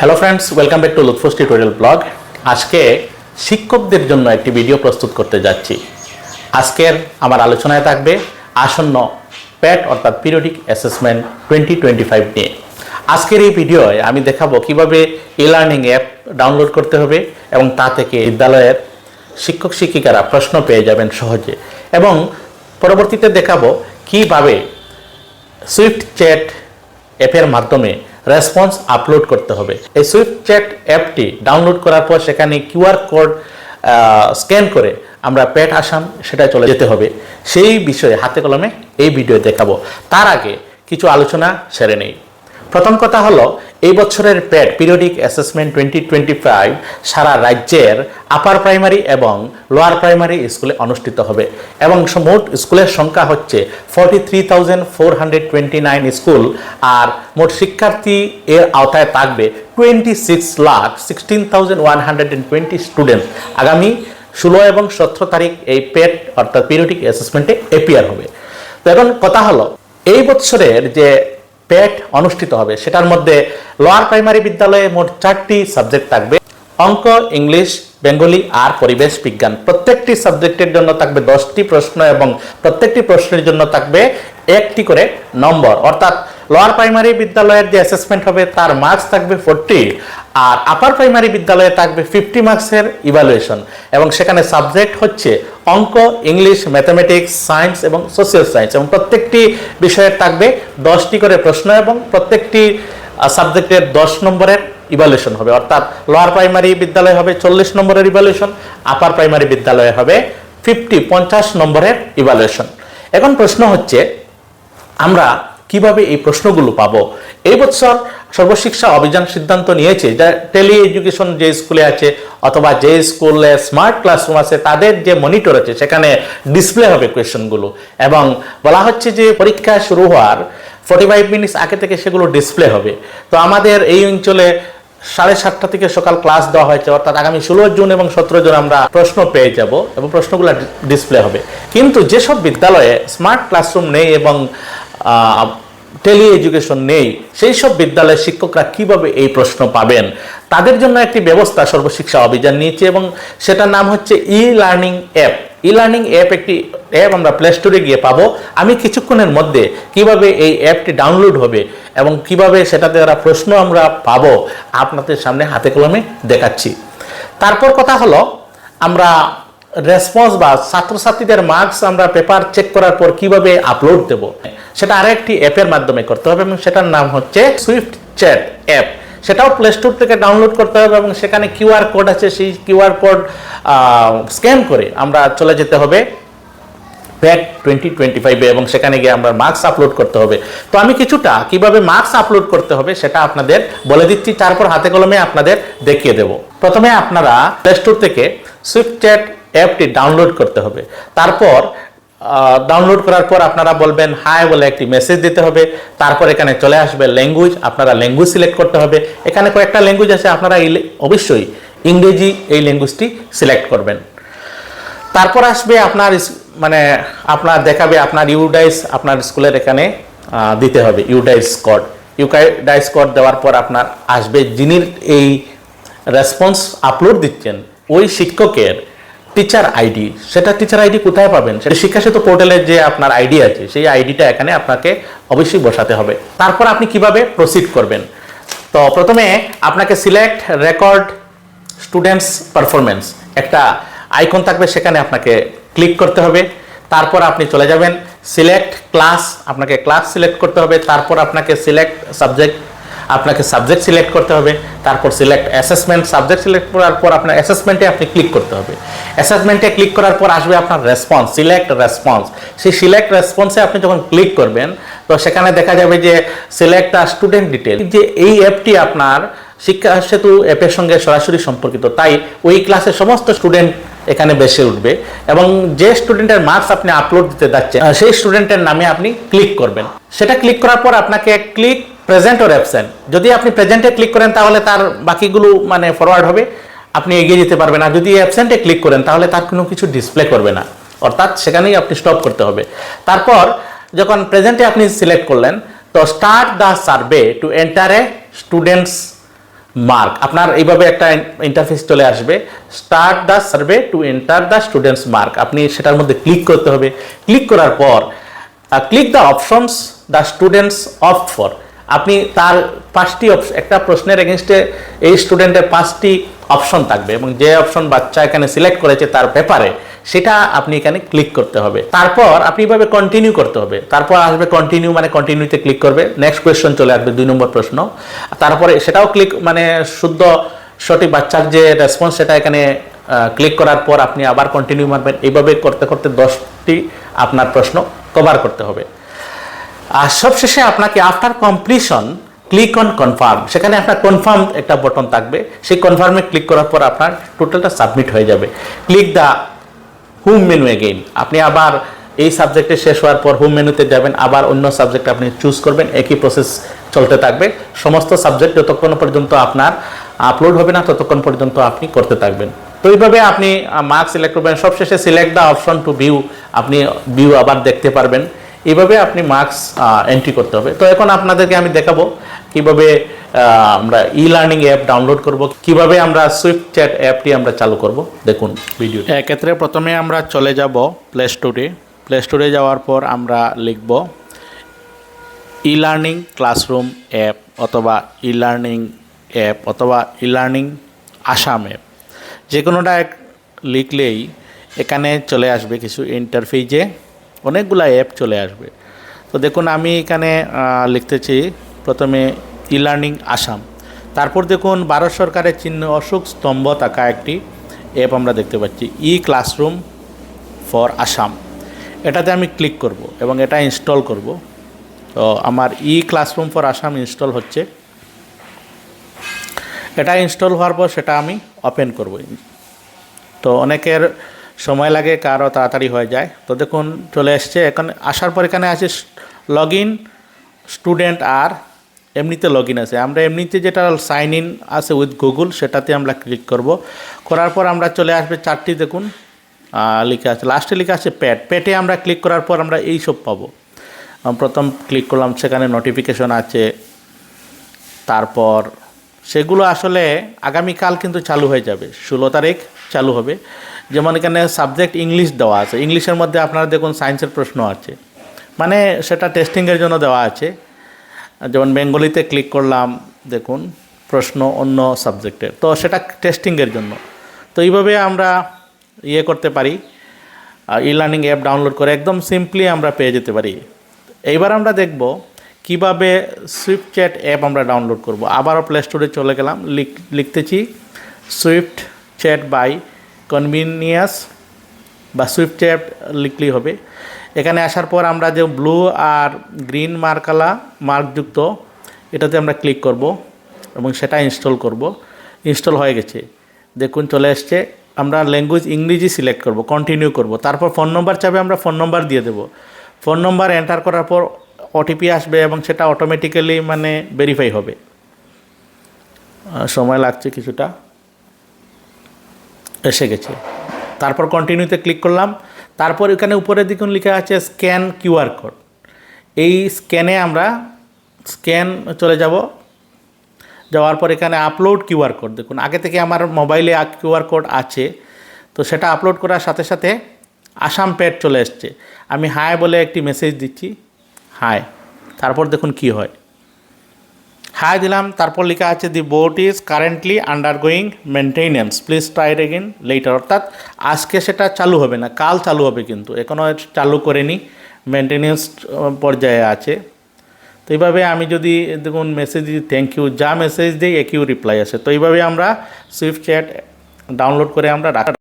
Hello friends welcome back to Lutfus tutorial blog আজকে শিক্ষকদের জন্য একটি ভিডিও প্রস্তুত করতে যাচ্ছি। আজকের আমার আলোচনায় থাকবে আসন্ন প্যাট অর্থাৎ periodic assessment twenty twenty five নিয়ে। আজকের এই ভিডিওয় আমি দেখাবো কীভাবে ই লার্নিং অ্যাপ ডাউনলোড করতে হবে এবং তা থেকে বিদ্যালয়ের শিক্ষক শিক্ষিকারা প্রশ্ন পেয়ে যাবেন সহজে। এবং পরবর্তীতে দেখাবো কীভাবে সুইফট চ্যাট অ্যাপের মাধ্যমে রেসপন্স আপলোড করতে হবে। এই সুইফট চ্যাট অ্যাপটি ডাউনলোড করার পর সেখানে কিউআর কোড স্ক্যান করে আমরা প্যাট আসাম সেটা চলে যেতে হবে। সেই বিষয়ে হাতে কলমে এই ভিডিও দেখাবো। তার আগে কিছু আলোচনা সেরে নেই। প্রথম কথা হলো, এই বছরের PAT periodic assessment twenty twenty five সারা রাজ্যের আপার প্রাইমারি এবং লোয়ার প্রাইমারি স্কুলে অনুষ্ঠিত হবে। এবং মোট স্কুলের সংখ্যা হচ্ছে forty three thousand four hundred twenty nine school আর মোট শিক্ষার্থী এর আওতায় থাকবে twenty six lakh sixteen thousand one hundred twenty student আগামী ষোলো এবং সতেরো তারিখ এই পেট অর্থাৎ পিরিয়ডিক অ্যাসেসমেন্টে এপিয়ার হবে। তো এখন কথা হলো, এই বছরের যে পেট অনুষ্ঠিত হবে। সেটার মধ্যে লোয়ার প্রাইমারি বিদ্যালয়ে মোট চারটি সাবজেক্ট থাকবে। অঙ্ক, ইংলিশ, বেঙ্গলি আর পরিবেশ বিজ্ঞান। প্রত্যেকটি সাবজেক্টের জন্য থাকবে দশটি প্রশ্ন এবং প্রত্যেকটি প্রশ্নের জন্য থাকবে একটি করে নম্বর। অর্থাৎ লোয়ার প্রাইমারি বিদ্যালয়ের যে অ্যাসেসমেন্ট হবে, তার মার্কস থাকবে ফোরটি আর আপার প্রাইমারি বিদ্যালয়ে থাকবে ফিফটি মার্কসের ইভ্যালুয়েশন এবং সেখানে সাবজেক্ট হচ্ছে অঙ্ক ইংলিশ ম্যাথামেটিক্স সায়েন্স এবং সোশ্যাল সায়েন্স এবং প্রত্যেকটি বিষয়ের থাকবে দশটি করে প্রশ্ন এবং প্রত্যেকটি সাবজেক্টের দশ নম্বরের ইভ্যালুয়েশন হবে। অর্থাৎ লোয়ার প্রাইমারি বিদ্যালয়ে হবে চল্লিশ নম্বরের ইভ্যালুয়েশন আপার প্রাইমারি বিদ্যালয়ে হবে ফিফটি পঞ্চাশ নম্বরের ইভ্যালুয়েশন এখন প্রশ্ন হচ্ছে, আমরা কীভাবে এই প্রশ্নগুলো পাবো? এই বছর সর্বশিক্ষা অভিযান সিদ্ধান্ত নিয়েছে যে টেলি এডুকেশন যে স্কুলে আছে অথবা যে স্কুলে স্মার্ট ক্লাসরুম আছে, তাদের যে মনিটর আছে, সেখানে ডিসপ্লে হবে কোয়েশনগুলো। এবং বলা হচ্ছে যে পরীক্ষা শুরু হওয়ার ফর্টি ফাইভ মিনিটস আগে থেকে সেগুলো ডিসপ্লে হবে। তো আমাদের এই অঞ্চলে সাড়ে সাতটা থেকে সকাল ক্লাস দেওয়া হয়েছে, অর্থাৎ আগামী ষোলো জুন এবং সতেরো জুন আমরা প্রশ্ন পেয়ে যাব এবং প্রশ্নগুলো ডিসপ্লে হবে। কিন্তু যেসব বিদ্যালয়ে স্মার্ট ক্লাসরুম নেই এবং টেলি এডুকেশন নেই। সেই সব বিদ্যালয়ের শিক্ষকরা কীভাবে এই প্রশ্ন পাবেন? তাদের জন্য একটি ব্যবস্থা সর্বশিক্ষা অভিযান নিয়েছে এবং সেটার নাম হচ্ছে E learning app E learning app একটি অ্যাপ আমরা প্লে স্টোরে গিয়ে পাবো। আমি কিছুক্ষণের মধ্যে কীভাবে এই অ্যাপটি ডাউনলোড হবে এবং কীভাবে সেটাতে ওরা প্রশ্ন আমরা পাবো আপনাদের সামনে হাতে কলমে দেখাচ্ছি। তারপর কথা হলো, আমরা রেসপন্স বা ছাত্রছাত্রীদের মার্কস আমরা পেপার চেক করার পর কীভাবে আপলোড দেব? সেটা আরেকটি অ্যাপের মাধ্যমে করতে হবে এবং সেটার নাম হচ্ছে সুইফট চ্যাট অ্যাপ সেটাও প্লে স্টোর থেকে ডাউনলোড করতে হবে এবং সেখানে কিউআর কোড আছে, সেই কিউআর কোড স্ক্যান করে আমরা চলে যেতে হবে প্যাট টোয়েন্টি টোয়েন্টি ফাইভে এবং সেখানে গিয়ে আমরা মার্কস আপলোড করতে হবে। তো আমি কিছুটা কীভাবে মার্কস আপলোড করতে হবে সেটা আপনাদের বলে দিচ্ছি, তারপর হাতে কলমে আপনাদের দেখিয়ে দেব। প্রথমে আপনারা প্লে স্টোর থেকে সুইফট চ্যাট অ্যাপটি ডাউনলোড করতে হবে। তারপর ডাউনলোড করার পর আপনারা বলবেন, হাই বলে একটি মেসেজ দিতে হবে। তারপর এখানে চলে আসবে ল্যাঙ্গুয়েজ, আপনারা ল্যাঙ্গুয়েজ সিলেক্ট করতে হবে। এখানে কয়েকটা ল্যাঙ্গুয়েজ আছে, আপনারা অবশ্যই ইংরেজি এই ল্যাঙ্গুয়েজটি সিলেক্ট করবেন। তারপর আসবে আপনার মানে আপনার দেখাবে আপনার ইউডাইস, আপনার স্কুলের এখানে দিতে হবে ইউডাইস কোড ইউডাইস কোড দেওয়ার পর আপনার আসবে যিনি এই রেসপন্স আপলোড দিচ্ছেন, ওই শিক্ষকের টিচার আইডি সেটা টিচার আইডি কোথায় পাবেন? সেটা শিক্ষা সেতু পোর্টালের যে আপনার আইডি আছে, সেই আইডিটা এখানে আপনাকে অবশ্যই বসাতে হবে। তারপর আপনি কীভাবে প্রসিড করবেন? তো প্রথমে আপনাকে সিলেক্ট রেকর্ড স্টুডেন্টস পারফরমেন্স একটা আইকন থাকবে, সেখানে আপনাকে ক্লিক করতে হবে। তারপর আপনি চলে যাবেন সিলেক্ট ক্লাস আপনাকে ক্লাস সিলেক্ট করতে হবে। তারপর আপনাকে সিলেক্ট সাবজেক্ট আপনাকে সাবজেক্ট সিলেক্ট করতে হবে, তারপর সিলেক্ট অ্যাসেসমেন্ট সাবজেক্ট সিলেক্ট করার পর আপনার অ্যাসেসমেন্টে আপনি ক্লিক করতে হবে। অ্যাসেসমেন্টে ক্লিক করার পর আসবে আপনার রেসপন্স সিলেক্ট রেসপন্স সেই সিলেক্ট রেসপন্সে আপনি যখন ক্লিক করবেন, তো সেখানে দেখা যাবে যে সিলেক্ট দ্য স্টুডেন্ট ডিটেল যে এই অ্যাপটি আপনার শিক্ষা সেতু অ্যাপের সঙ্গে সরাসরি সম্পর্কিত, তাই ওই ক্লাসের সমস্ত স্টুডেন্ট এখানে বেশি উঠবে এবং যে স্টুডেন্টের মার্কস আপনি আপলোড দিতে যাচ্ছেন, সেই স্টুডেন্টের নামে আপনি ক্লিক করবেন। সেটা ক্লিক করার পর আপনাকে ক্লিক প্রেজেন্ট ওর অ্যাবসেন্ট যদি আপনি প্রেজেন্টে ক্লিক করেন, তাহলে তার বাকিগুলো মানে ফরওয়ার্ড হবে। আপনি এগিয়ে যেতে পারবেন আর যদি অ্যাবসেন্টে ক্লিক করেন, তাহলে তার কোনো কিছু ডিসপ্লে করবে না। অর্থাৎ সেখানেই আপনি স্টপ করতে হবে। তারপর, যখন প্রেজেন্টে আপনি সিলেক্ট করলেন, তো start the survey to enter a students mark আপনার এইভাবে একটা ইন্টারফেস চলে আসবে। Start the survey to enter the students mark আপনি সেটার মধ্যে ক্লিক করতে হবে। ক্লিক করার পর click the options the students of for আপনি তার পাঁচটি অপশন একটা প্রশ্নের এগেনস্টে এই স্টুডেন্টের পাঁচটি অপশন থাকবে এবং যে অপশন বাচ্চা এখানে সিলেক্ট করেছে তার পেপারে সেটা আপনি এখানে ক্লিক করতে হবে। তারপর আপনি এভাবে কন্টিনিউ করতে হবে। তারপর আসবে কন্টিনিউ মানে কন্টিনিউতে ক্লিক করবে। নেক্সট কোয়েশ্চন চলে আসবে, দুই নম্বর প্রশ্ন। তারপরে সেটাও ক্লিক মানে শুদ্ধ, সঠিক বাচ্চার যে রেসপন্স সেটা এখানে ক্লিক করার পর আপনি আবার কন্টিনিউ মারবেন। এইভাবে করতে করতে দশটি আপনার প্রশ্ন কভার করতে হবে। আর সবশেষে আপনাকে after completion click on confirm সেখানে আপনার কনফার্ম একটা বটন থাকবে। সেই কনফার্মে ক্লিক করার পর আপনার টোটালটা সাবমিট হয়ে যাবে। Click the home menu again আপনি আবার এই সাবজেক্টে শেষ হওয়ার পর হোম মেনুতে যাবেন। আবার অন্য সাবজেক্ট আপনি চুজ করবেন। একই প্রসেস চলতে থাকবে। সমস্ত সাবজেক্ট যতক্ষণ পর্যন্ত আপনার আপলোড হবে না, ততক্ষণ পর্যন্ত আপনি করতে থাকবেন। তো এইভাবে আপনি মার্ক সিলেক্ট করবেন সবশেষে select the option to view আপনি ভিউ আবার দেখতে পারবেন। এইভাবে আপনি মার্কস এন্ট্রি করতে হবে। তো এখন আপনাদেরকে আমি দেখাবো কীভাবে আমরা ই লার্নিং অ্যাপ ডাউনলোড করব, কীভাবে আমরা সুইফট চ্যাট অ্যাপটি আমরা চালু করব। দেখুন ভিডিও এক্ষেত্রে প্রথমে আমরা চলে যাব প্লে স্টোরে প্লে স্টোরে যাওয়ার পর আমরা লিখব ই লার্নিং ক্লাসরুম অ্যাপ অথবা ই লার্নিং অ্যাপ অথবা ই লার্নিং আসাম অ্যাপ যে কোনোটা এক লিখলেই এখানে চলে আসবে কিছু ইন্টারফেজে অনেকগুলা অ্যাপ চলে আসবে। তো দেখুন, আমি এখানে লিখতেছি, প্রথমে ই লার্নিং আসাম তারপর দেখুন, ভারত সরকারের চিহ্ন অশোক স্তম্ভ থাকা একটি অ্যাপ আমরা দেখতে পাচ্ছি ই ক্লাসরুম ফর আসাম এটাতে আমি ক্লিক করব এবং এটা ইনস্টল করব। তো আমার e classroom for Assam install হচ্ছে। এটা ইনস্টল হওয়ার পর সেটা আমি ওপেন করব। তো অনেকের সময় লাগে কারও তাড়াতাড়ি হয়ে যায়। তো দেখুন, চলে এসছে। এখানে আসার পর এখানে আছে লগ ইন স্টুডেন্ট আর এমনিতে লগ ইন আছে। আমরা এমনিতে যেটা সাইন ইন আছে উইথ গুগল সেটাতে আমরা ক্লিক করব। করার পর আমরা চলে আসবে চারটি, দেখুন লেখা আছে। লাস্টে লেখা আছে প্যাড প্যাটে আমরা ক্লিক করার পর আমরা এই সব পাবো প্রথম ক্লিক করলাম, সেখানে নোটিফিকেশন আছে। তারপর সেগুলো আসলে আগামীকাল কিন্তু চালু হয়ে যাবে। ষোলো তারিখ চালু হবে। যেমন এখানে সাবজেক্ট ইংলিশ দেওয়া আছে। ইংলিশের মধ্যে আপনারা দেখুন সায়েন্সের প্রশ্ন আছে। মানে সেটা টেস্টিংয়ের জন্য দেওয়া আছে। যেমন বেঙ্গলিতে ক্লিক করলাম, দেখুন, প্রশ্ন অন্য সাবজেক্টের তো সেটা টেস্টিংয়ের জন্য। তো এইভাবে আমরা ইয়ে করতে পারি। ই লার্নিং অ্যাপ ডাউনলোড করে একদম সিম্পলি আমরা পেয়ে যেতে পারি। এইবার আমরা দেখব কীভাবে সুইফট চ্যাট অ্যাপ আমরা ডাউনলোড করব। আবারও প্লে স্টোরে চলে গেলাম। লিখ লিখতেছি সুইফট চ্যাট বাই কনভিনিয়াস বা সুইফট চ্যাট লিখলেই হবে। এখানে আসার পর আমরা যে ব্লু আর গ্রিন মার্কালা মার্কযুক্ত, এটাতে আমরা ক্লিক করব এবং সেটা ইনস্টল করব। ইনস্টল হয়ে গেছে। দেখুন, চলে এসছে। আমরা ল্যাঙ্গুয়েজ ইংরেজি সিলেক্ট করব কন্টিনিউ করব। তারপর ফোন নম্বর চাবে আমরা ফোন নম্বর দিয়ে দেব। ফোন নম্বর এন্টার করার পর ওটিপি আসবে এবং সেটা অটোমেটিক্যালি মানে ভেরিফাই হবে। সময় লাগছে কিছুটা। এসে গেছে। তারপর কন্টিনিউতে ক্লিক করলাম। তারপর এখানে উপরের দিকে লেখা আছে স্ক্যান কিউআর কোড এই স্ক্যানে আমরা স্ক্যান চলে যাব। যাওয়ার পর এখানে আপলোড কিউআর কোড দেখুন, আগে থেকে আমার মোবাইলে কিউআর কোড আছে। তো সেটা আপলোড করার সাথে সাথে আসাম পেড চলে এসছে। আমি হাই বলে একটি মেসেজ দিচ্ছি। হাই তারপর দেখুন কি হয়। হাই দিলাম, তারপর লেখা আছে the bot is currently undergoing maintenance please try it again later অর্থাৎ আজকে সেটা চালু হবে না, কাল চালু হবে কিন্তু। এখনও চালু করেনি মেনটেনেন্স পর্যায়ে আছে। তো এইভাবে আমি যদি, দেখুন মেসেজ দিই থ্যাংক ইউ যা মেসেজ দিই একইও রিপ্লাই আসে। তো এইভাবে আমরা সুইফট চ্যাট ডাউনলোড করে আমরা রাখা